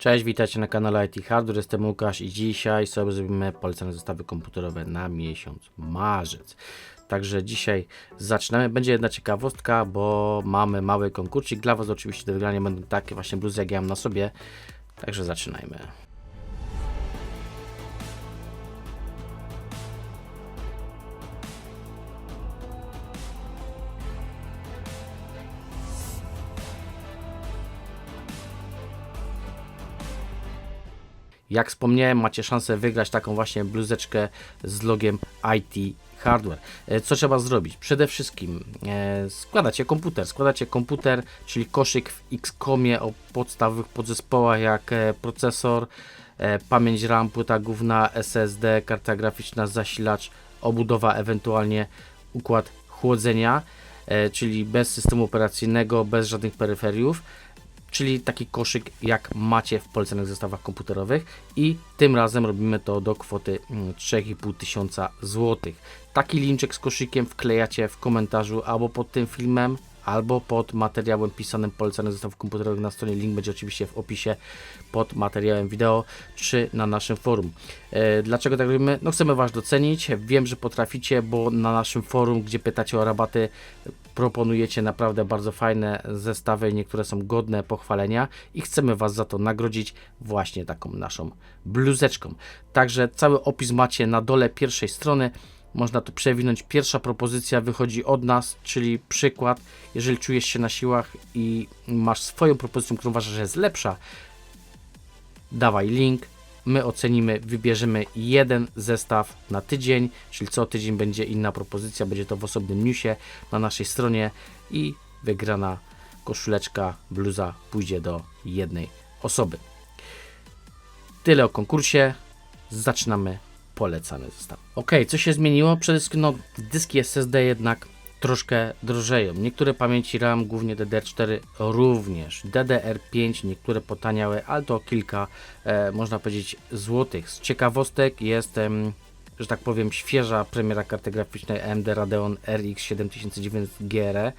Cześć, witajcie na kanale IT Hardware, jestem Łukasz i dzisiaj sobie zrobimy polecane zestawy komputerowe na miesiąc marzec. Także dzisiaj zaczynamy. Będzie jedna ciekawostka, bo mamy mały konkursik dla Was. Oczywiście do wygrania będą takie właśnie bluzy, jak ja mam na sobie. Także zaczynajmy. Jak wspomniałem, macie szansę wygrać taką właśnie bluzeczkę z logiem IT Hardware. E, Co trzeba zrobić? Przede wszystkim e, składacie komputer. Składacie komputer, czyli koszyk w X-komie o podstawowych podzespołach jak e, procesor, pamięć RAM, płyta główna, SSD, karta graficzna, zasilacz, obudowa, ewentualnie układ chłodzenia, czyli bez systemu operacyjnego, bez żadnych peryferiów czyli taki koszyk jak macie w polecanych zestawach komputerowych i tym razem robimy to do kwoty mm, 3,5 tysiąca złotych. Taki linczek z koszykiem wklejacie w komentarzu albo pod tym filmem, albo pod materiałem pisanym polecanych zestawów komputerowych na stronie. Link będzie oczywiście w opisie pod materiałem wideo, czy na naszym forum. E, dlaczego tak robimy? No chcemy Was docenić. Wiem, że potraficie, bo na naszym forum, gdzie pytacie o rabaty, proponujecie naprawdę bardzo fajne zestawy, niektóre są godne pochwalenia i chcemy Was za to nagrodzić właśnie taką naszą bluzeczką. Także cały opis macie na dole pierwszej strony. Można to przewinąć. Pierwsza propozycja wychodzi od nas, czyli przykład. Jeżeli czujesz się na siłach i masz swoją propozycję, którą uważasz, że jest lepsza, dawaj link. My ocenimy, wybierzemy jeden zestaw na tydzień, czyli co tydzień będzie inna propozycja, będzie to w osobnym newsie na naszej stronie i wygrana koszuleczka, bluza pójdzie do jednej osoby. Tyle o konkursie. Zaczynamy polecany zestaw. Ok, co się zmieniło? Przede wszystkim no, dyski SSD jednak troszkę drożeją. Niektóre pamięci RAM, głównie DDR4 również. DDR5 niektóre potaniały, ale to kilka, e, można powiedzieć, złotych. Z ciekawostek jest, em, że tak powiem, świeża premiera karty graficznej AMD Radeon RX 7900 GR. E,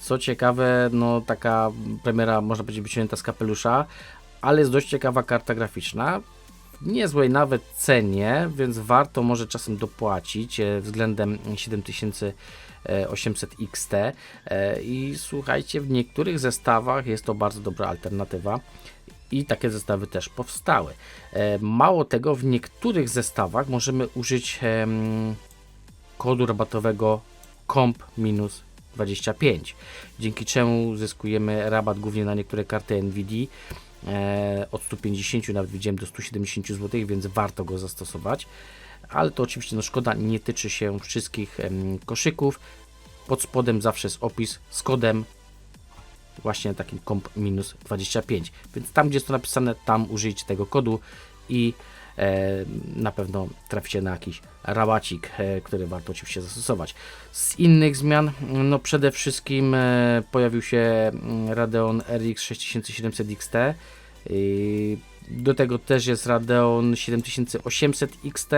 co ciekawe, no taka premiera można powiedzieć wyciągnięta z kapelusza, ale jest dość ciekawa karta graficzna niezłej nawet cenie, więc warto może czasem dopłacić e, względem 7800 XT e, i słuchajcie, w niektórych zestawach jest to bardzo dobra alternatywa i takie zestawy też powstały. E, Mało tego, w niektórych zestawach możemy użyć kodu rabatowego COMP-25, dzięki czemu zyskujemy rabat głównie na niektóre karty e, od 150 nawet widziałem do 170 zł, więc warto go zastosować. Ale to oczywiście no szkoda, nie tyczy się wszystkich koszyków. Pod spodem zawsze jest opis z kodem właśnie takim comp-25. Więc tam, gdzie jest to napisane, tam użyjcie tego kodu i e, na pewno traficie na jakiś rabacik, e, który warto oczywiście zastosować. Z innych zmian, no przede wszystkim e, pojawił się mm, Radeon RX 6700 XT. Do tego też jest Radeon 7800 XT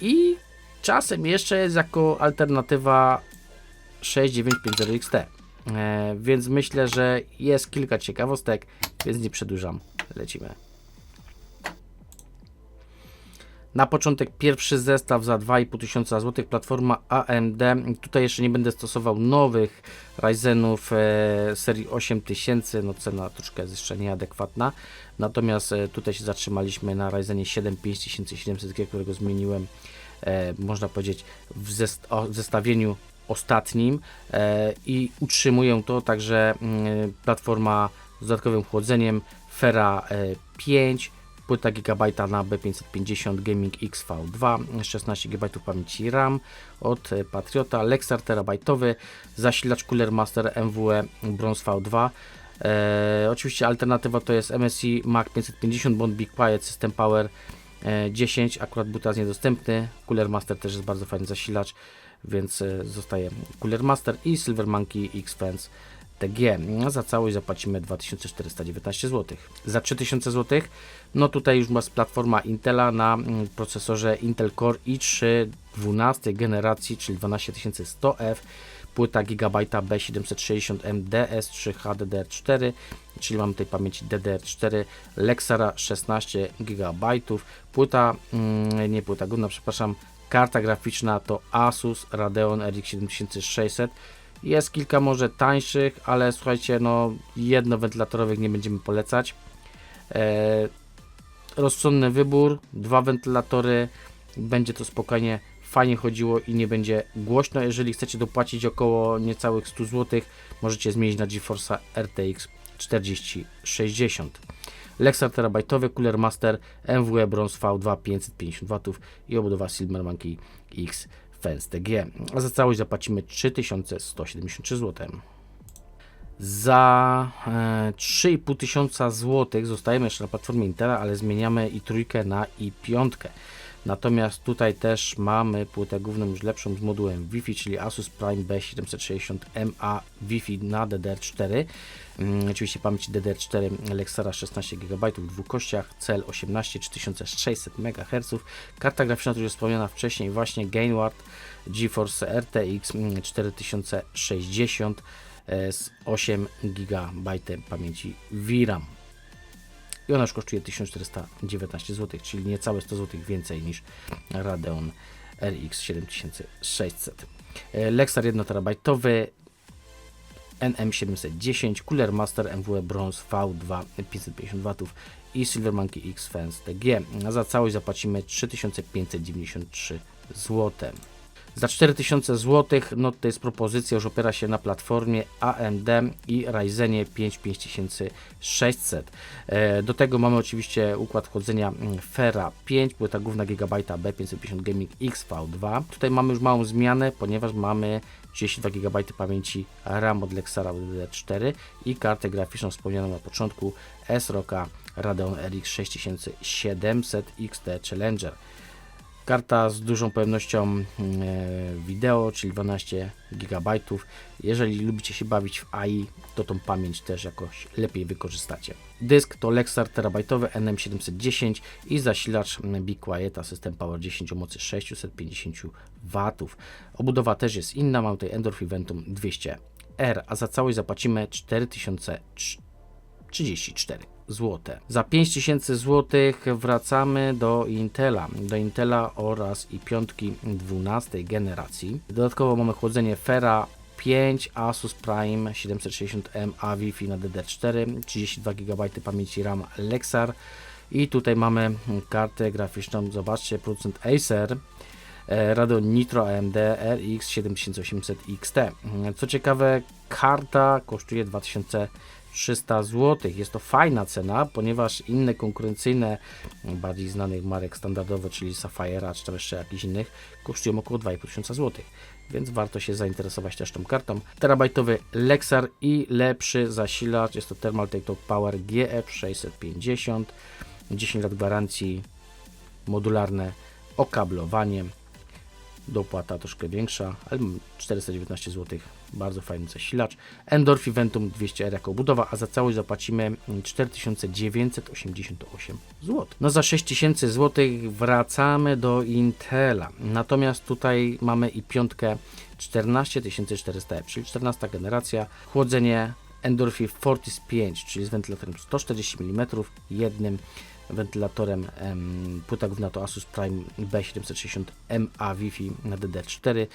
i czasem jeszcze jest jako alternatywa 6950 XT. E, więc myślę, że jest kilka ciekawostek, więc nie przedłużam. Lecimy. Na początek pierwszy zestaw za 2,5 tysiąca złotych, platforma AMD. Tutaj jeszcze nie będę stosował nowych Ryzenów e, serii 8000, no cena troszkę jest jeszcze nieadekwatna. Natomiast e, tutaj się zatrzymaliśmy na Ryzenie 7 5700, którego zmieniłem, e, można powiedzieć, w, zest o, w zestawieniu ostatnim e, i utrzymuję to, także mm, platforma z dodatkowym chłodzeniem Fera e, 5, płyta GB na B550 Gaming XV2, 16 GB pamięci RAM od e, Patriota, Lexar terabajtowy, zasilacz Cooler Master MWE Bronze V2. E, oczywiście alternatywa to jest MSI Mac 550 Bond Big Quiet System Power e, 10, akurat buta jest niedostępny, Cooler Master też jest bardzo fajny zasilacz, więc e, zostaje Cooler Master i Silver Monkey X-Fence TG. Za całość zapłacimy 2419 zł. Za 3000 zł, no tutaj już masz platforma Intela na mm, procesorze Intel Core i3 12 generacji, czyli 12100F. płyta Gigabajta B760M DS3 HDD4, czyli mamy tutaj pamięci DDR4, Lexara 16 GB, płyta, mm, nie płyta główna, przepraszam, karta graficzna to Asus Radeon RX 7600. Jest kilka może tańszych, ale słuchajcie, no jednowentylatorowych nie będziemy polecać. E, rozsądny wybór, dwa wentylatory, będzie to spokojnie fajnie chodziło i nie będzie głośno. Jeżeli chcecie dopłacić około niecałych 100 zł, możecie zmienić na GeForce RTX 4060. Lexar terabajtowy, Cooler Master, MWE Bronze V2 550 W i obudowa Silver Monkey X TG. A za całość zapłacimy 3173 zł. Za e, 3,5 tysiąca złotych zostajemy jeszcze na platformie Intela, ale zmieniamy i trójkę na i piątkę. Natomiast tutaj też mamy płytę główną już lepszą z modułem Wi-Fi, czyli Asus Prime B760MA Wi-Fi na DDR4. Mm, oczywiście pamięć DDR4 Lexara 16 GB w dwóch kościach, cel 18 3600 MHz. Karta graficzna, już wspomniana wcześniej, właśnie Gainward GeForce RTX 4060 e, z 8 GB pamięci VRAM i ona już kosztuje 1419 zł, czyli niecałe 100 zł więcej niż Radeon RX 7600. E, Lexar 1 terabajtowy NM710, Cooler Master MW Bronze V2 550 W i Silver Monkey X Fence TG. Za całość zapłacimy 3593 zł. Za 4000 zł, no to jest propozycja, już opiera się na platformie AMD i Ryzenie 5 5600. E, do tego mamy oczywiście układ chłodzenia mm, Fera 5, płyta główna Gigabajta B550 Gaming XV2. Tutaj mamy już małą zmianę, ponieważ mamy 32 GB pamięci RAM od Lexara DDR4 i kartę graficzną wspomnianą na początku S-Rocka Radeon RX 6700 XT Challenger. Karta z dużą pojemnością mm, e, wideo, czyli 12 GB. Jeżeli lubicie się bawić w AI, to tą pamięć też jakoś lepiej wykorzystacie. Dysk to Lexar terabajtowy NM710 i zasilacz Be Quiet system Power 10 o mocy 650 W. Obudowa też jest inna, mam tutaj Endorph Eventum 200R, a za całość zapłacimy 4034 zł. Za 5000 zł wracamy do Intela, do Intela oraz i piątki 12 generacji. Dodatkowo mamy chłodzenie Fera 5 Asus Prime 760M A Wi-Fi na DDR4, 32 GB pamięci RAM Lexar i tutaj mamy kartę graficzną, zobaczcie, producent Acer e, Radeon Nitro AMD RX 7800 XT. Co ciekawe, karta kosztuje 2000 300 zł. Jest to fajna cena, ponieważ inne konkurencyjne, bardziej znanych marek standardowo, czyli Sapphire, czy tam jeszcze jakichś innych, kosztują około 2500 zł. Więc warto się zainteresować też tą kartą. Terabajtowy Lexar i lepszy zasilacz, jest to Thermaltake Talk Power GF 650, 10 lat gwarancji, modularne okablowanie, dopłata troszkę większa, ale 419 zł bardzo fajny zasilacz. Endorph Ventum 200R jako budowa, a za całość zapłacimy 4988 zł. No za 6000 zł wracamy do Intela. Natomiast tutaj mamy i piątkę 14400F, czyli 14 generacja. Chłodzenie Endorphi Fortis 5, czyli z wentylatorem 140 mm, jednym wentylatorem em, płyta to Asus Prime B760MA Wi-Fi na DDR4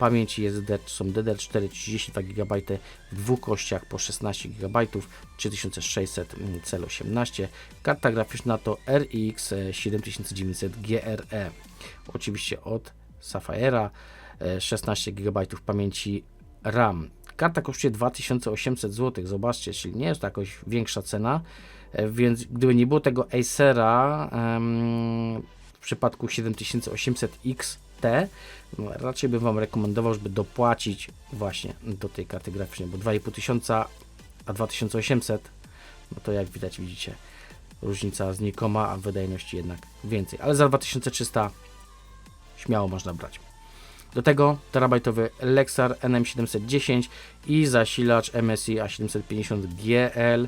pamięci SSD są DDR4 32 GB w dwóch kościach po 16 GB 3600 C18 karta graficzna to RX 7900 GRE oczywiście od Sapphire 16 GB pamięci RAM. Karta kosztuje 2800 zł zobaczcie, czyli nie jest to jakoś większa cena E, więc gdyby nie było tego Acera w przypadku 7800 No raczej bym Wam rekomendował, żeby dopłacić właśnie do tej karty graficznej, bo 2500 a 2800, no to jak widać, widzicie, różnica znikoma, a wydajności jednak więcej. Ale za 2300 śmiało można brać. Do tego terabajtowy Lexar NM710 i zasilacz MSI A750GL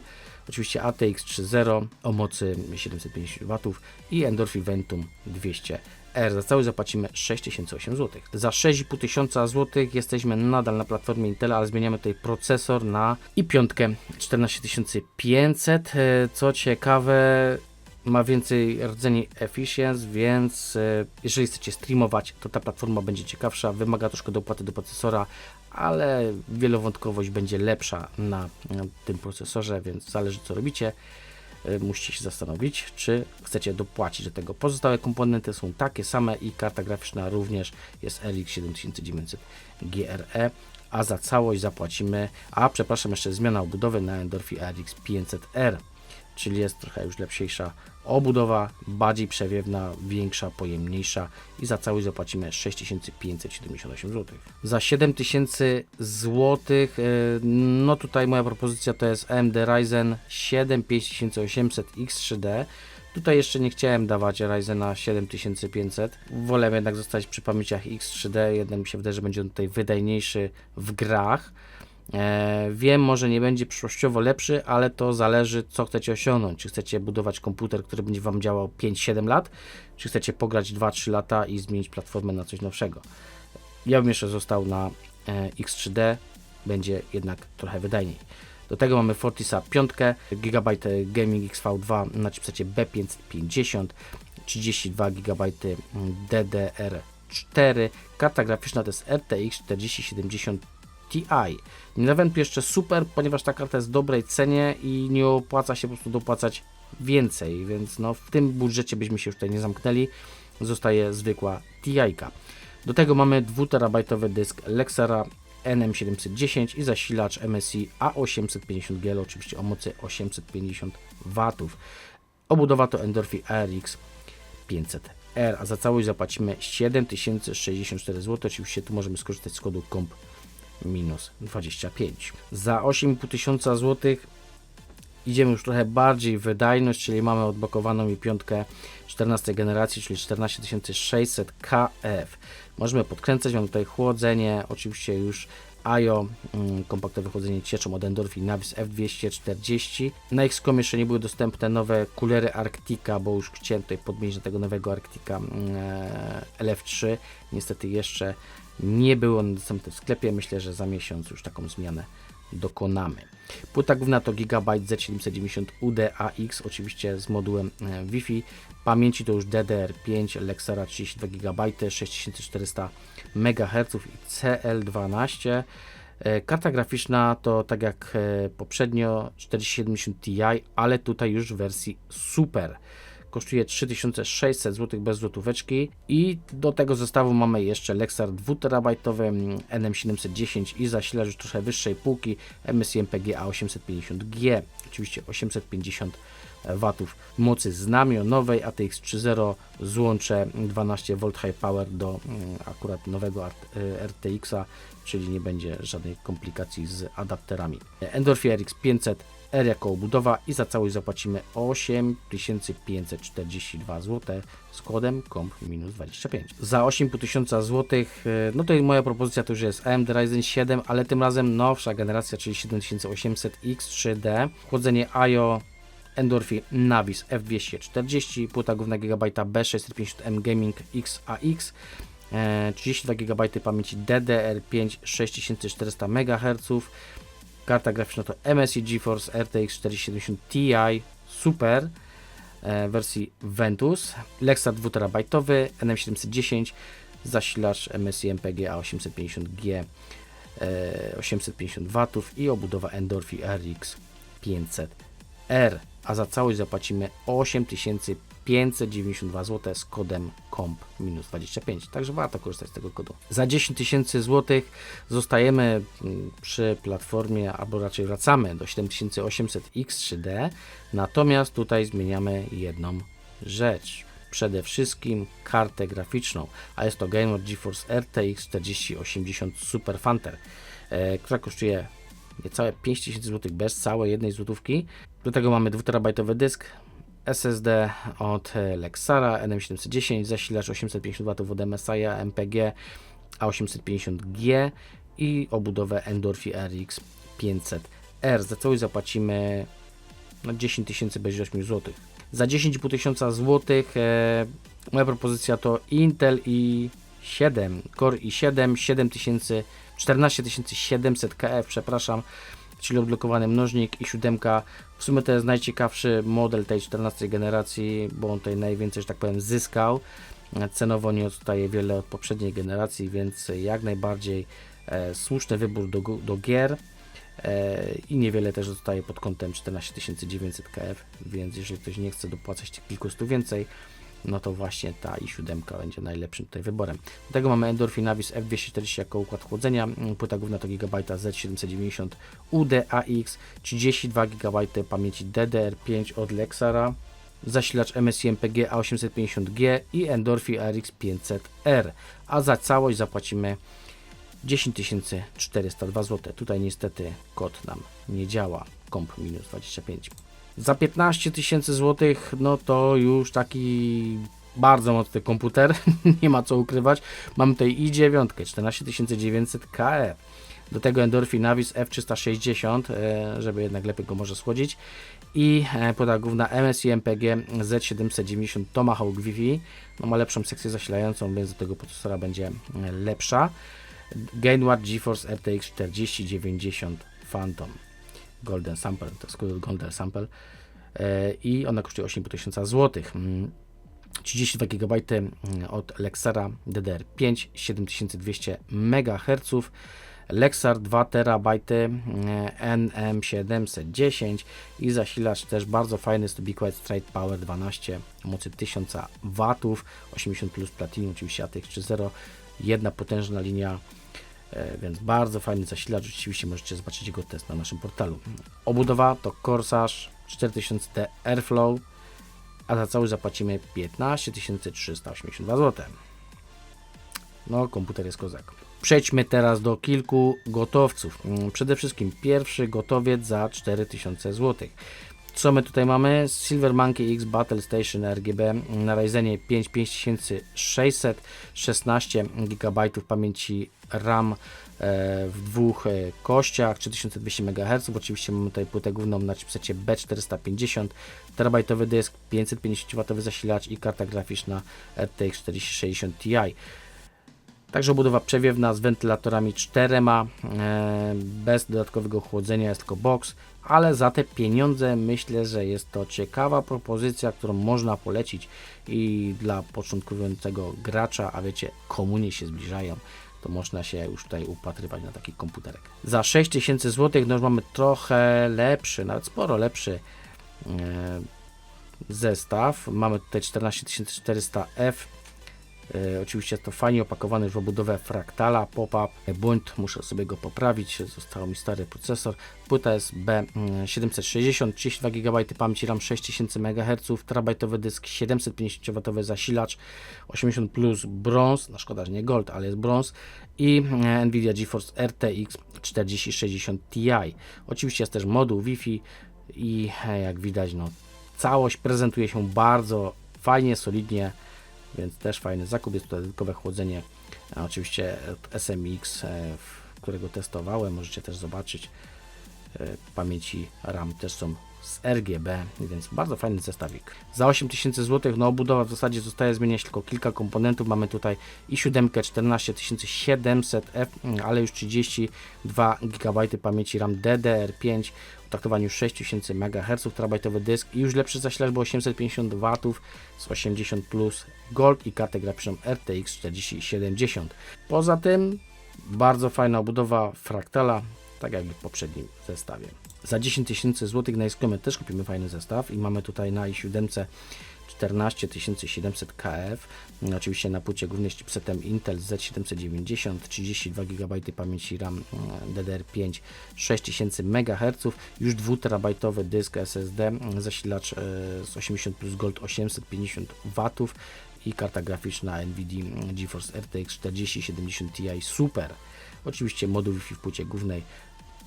oczywiście ATX 3.0 o mocy 750 W i Endorphi Ventum 200 R. Za cały zapłacimy 6008 zł. Za 6,5 tysiąca złotych jesteśmy nadal na platformie Intela, ale zmieniamy tutaj procesor na i5 14500. E, Co ciekawe, ma więcej rdzeni efficiency, więc e, jeżeli chcecie streamować, to ta platforma będzie ciekawsza, wymaga troszkę dopłaty do procesora, ale wielowątkowość będzie lepsza na, na tym procesorze, więc zależy co robicie. E, Musicie się zastanowić, czy chcecie dopłacić do tego. Pozostałe komponenty są takie same i karta graficzna również jest RX 7900 GRE, a za całość zapłacimy, a przepraszam, jeszcze zmiana obudowy na Endorphi RX 500R czyli jest trochę już lepsza obudowa, bardziej przewiewna, większa, pojemniejsza i za całość zapłacimy 6578 zł. Za 7000 zł, e, no tutaj moja propozycja to jest AMD Ryzen 7 5800 X3D. Tutaj jeszcze nie chciałem dawać Ryzena 7500. Wolę jednak zostać przy pamięciach X3D. Jednak mi się wydaje, że będzie on tutaj wydajniejszy w grach. E, wiem, może nie będzie przyszłościowo lepszy, ale to zależy, co chcecie osiągnąć. Czy chcecie budować komputer, który będzie Wam działał 5-7 lat, czy chcecie pograć 2-3 lata i zmienić platformę na coś nowszego. Ja bym jeszcze został na e, X3D, będzie jednak trochę wydajniej. Do tego mamy Fortisa 5 GB Gaming XV2 na chipsecie B550, 32 GB DDR4, karta graficzna to jest RTX 4070 Ti. Nie nawędł jeszcze super, ponieważ ta karta jest w dobrej cenie i nie opłaca się po prostu dopłacać więcej, więc no w tym budżecie byśmy się już tutaj nie zamknęli. Zostaje zwykła Ti. Do tego mamy 2TB dysk Lexera NM710 i zasilacz MSI A850G, oczywiście o mocy 850 W. Obudowa to Endorphi RX 500R, a za całość zapłacimy 7064 zł. Oczywiście tu możemy skorzystać z kodu KOMP minus 25. Za 8,5 tysiąca złotych idziemy już trochę bardziej w wydajność, czyli mamy odblokowaną i piątkę 14 generacji, czyli 14600 KF. Możemy podkręcać, mamy tutaj chłodzenie, oczywiście już IO, mm, kompaktowe chłodzenie cieczą od Endorphi Navis F240. Na XCOM jeszcze nie były dostępne nowe kulery Arctica, bo już chciałem tutaj podmienić do tego nowego Arctica mm, e, LF3. Niestety jeszcze nie było on dostępny w sklepie. Myślę, że za miesiąc już taką zmianę dokonamy. Płyta główna to Gigabyte Z790 UDAX, oczywiście z modułem e, Wi-Fi. Pamięci to już DDR5, Lexera 32 GB, 6400 MHz i CL12. E, Karta graficzna to tak jak e, poprzednio 4070 Ti, ale tutaj już w wersji Super kosztuje 3600 zł bez złotóweczki i do tego zestawu mamy jeszcze Lexar 2 TB NM710 i zasilacz już trochę wyższej półki MSI MPG A850G oczywiście 850 W mocy znamionowej ATX 3.0 złącze 12V High Power do mm, akurat nowego RTX-a, czyli nie będzie żadnej komplikacji z adapterami. Endorphi RX 500 R jako obudowa i za całość zapłacimy 8542 zł z kodem KOMP-25. Za 8500 zł, e, no to moja propozycja to już jest AMD Ryzen 7, ale tym razem nowsza generacja, czyli 7800X 3D, chłodzenie IO Endorphi Navis F240, płyta główna GB B650M Gaming XAX, 32 GB pamięci DDR5 6400 MHz, Karta graficzna to MSI GeForce RTX 4070 Ti. Super. E, wersji Ventus, Lexar 2 TB, NM710, zasilacz MSI MPG A850G e, 850 W i obudowa Endorphi RX 500R, a za całość zapłacimy 8500 592 zł z kodem KOMP-25. Także warto korzystać z tego kodu. Za 10 tysięcy złotych zostajemy mm, przy platformie, albo raczej wracamy do 7800 X3D. Natomiast tutaj zmieniamy jedną rzecz. Przede wszystkim kartę graficzną, a jest to Gamer GeForce RTX 4080 Super Fanter, e, która kosztuje niecałe 5000 zł bez całej jednej złotówki. Do tego mamy 2 terabajtowy dysk, SSD od Lexara NM710, zasilacz 850 W od MSI MPG A850G i obudowę Endorphi RX 500R. Za całość zapłacimy na 10 tysięcy bez 8 zł. Za 10,5 tysiąca złotych e, moja propozycja to Intel i7 Core i7 7000 14700 KF, przepraszam, czyli odblokowany mnożnik i 7. W sumie to jest najciekawszy model tej 14 generacji, bo on tutaj najwięcej, że tak powiem, zyskał. Cenowo nie odstaje wiele od poprzedniej generacji, więc jak najbardziej e, słuszny wybór do, do gier. E, I niewiele też zostaje pod kątem 14900 KF, więc jeżeli ktoś nie chce dopłacać tych kilkustu więcej, no to właśnie ta i7 będzie najlepszym tutaj wyborem. Do tego mamy Endorphin Navis F240 jako układ chłodzenia, mm, płyta główna to GB Z790 UDAX, 32 GB pamięci DDR5 od Lexara, zasilacz MSI MPG A850G i Endorphin RX 500R, a za całość zapłacimy 10 402 zł. Tutaj niestety kod nam nie działa, komp minus 25. Za 15 tysięcy złotych, no to już taki bardzo mocny komputer, nie ma co ukrywać. Mamy tutaj i9, 14900 KE. Do tego Endorphin Navis F360, e, żeby jednak lepiej go może schłodzić. I e, płyta główna MSI MPG Z790 Tomahawk Wi-Fi. No ma lepszą sekcję zasilającą, więc do tego procesora będzie e, lepsza. Gainward GeForce RTX 4090 Phantom Golden Sample, to jest Golden Sample e, i ona kosztuje 8500 zł. Mm, 32 GB od Lexara DDR5 7200 MHz Lexar 2 TB NM710 i zasilacz też bardzo fajny Be Quiet Straight Power 12 mocy 1000 W 80 plus Platinum oczywiście ATX 3.0 jedna potężna linia więc bardzo fajny zasilacz. Oczywiście możecie zobaczyć jego test na naszym portalu. Obudowa to Corsage 4000T Airflow, a za całość zapłacimy 15 382 zł. No, komputer jest kozak. Przejdźmy teraz do kilku gotowców. Mm, Przede wszystkim pierwszy gotowiec za 4000 zł. Co my tutaj mamy? Silver Monkey X Battle Station RGB na Ryzenie 5 5600, 16 GB pamięci RAM e, w dwóch e, kościach, 3200 MHz. Oczywiście mamy tutaj płytę główną na chipsecie B450, terabajtowy dysk, 550W zasilacz i karta graficzna RTX 4060 Ti. Także budowa przewiewna z wentylatorami czterema, e, bez dodatkowego chłodzenia, jest tylko box, ale za te pieniądze myślę, że jest to ciekawa propozycja, którą można polecić i dla początkującego gracza, a wiecie, komunie się zbliżają, to można się już tutaj upatrywać na taki komputerek. Za 6000 zł no już mamy trochę lepszy, nawet sporo lepszy e, zestaw. Mamy tutaj 14400F E, oczywiście to fajnie opakowany już w obudowę fraktala, pop-up, błąd, muszę sobie go poprawić, został mi stary procesor. Płyta jest B760, 32 GB pamięci RAM 6000 MHz, terabajtowy dysk, 750W zasilacz, 80 plus brąz, no szkoda, że nie gold, ale jest brąz i e, Nvidia GeForce RTX 4060 Ti. Oczywiście jest też moduł Wi-Fi i e, jak widać, no całość prezentuje się bardzo fajnie, solidnie więc też fajny zakup. Jest tutaj dodatkowe chłodzenie, oczywiście od SMX, e, którego testowałem, możecie też zobaczyć. E, Pamięci RAM też są z RGB, więc bardzo fajny zestawik. Za 8000 zł, no obudowa w zasadzie zostaje zmieniać tylko kilka komponentów. Mamy tutaj i 7 14700F, ale już 32 GB pamięci RAM DDR5 o traktowaniu 6000 MHz, terabajtowy dysk i już lepszy zasilacz, bo 850 W z 80 plus Gold i kartę graficzną RTX 4070. Poza tym bardzo fajna obudowa fraktala, tak jak w poprzednim zestawie. Za 10 tysięcy złotych na Xcomie też kupimy fajny zestaw i mamy tutaj na i7 14700 KF, oczywiście na płycie głównej z chipsetem Intel Z790, 32 GB pamięci RAM DDR5, 6000 MHz, już 2 terabajtowy dysk SSD, zasilacz e, z 80 plus Gold 850 W i karta graficzna NVIDIA GeForce RTX 4070 Ti Super. Oczywiście moduł Wi-Fi w płycie głównej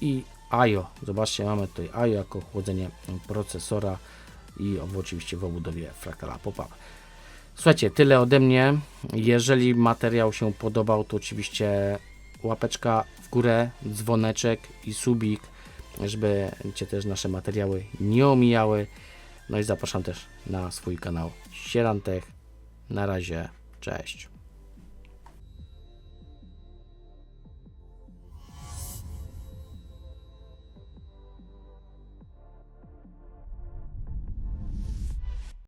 i IO. Zobaczcie, mamy tutaj IO jako chłodzenie procesora i oczywiście w obudowie fraktala pop-up. Słuchajcie, tyle ode mnie. Jeżeli materiał się podobał, to oczywiście łapeczka w górę, dzwoneczek i subik. żeby Cię też nasze materiały nie omijały. No i zapraszam też na swój kanał Sierantech. Na razie, cześć.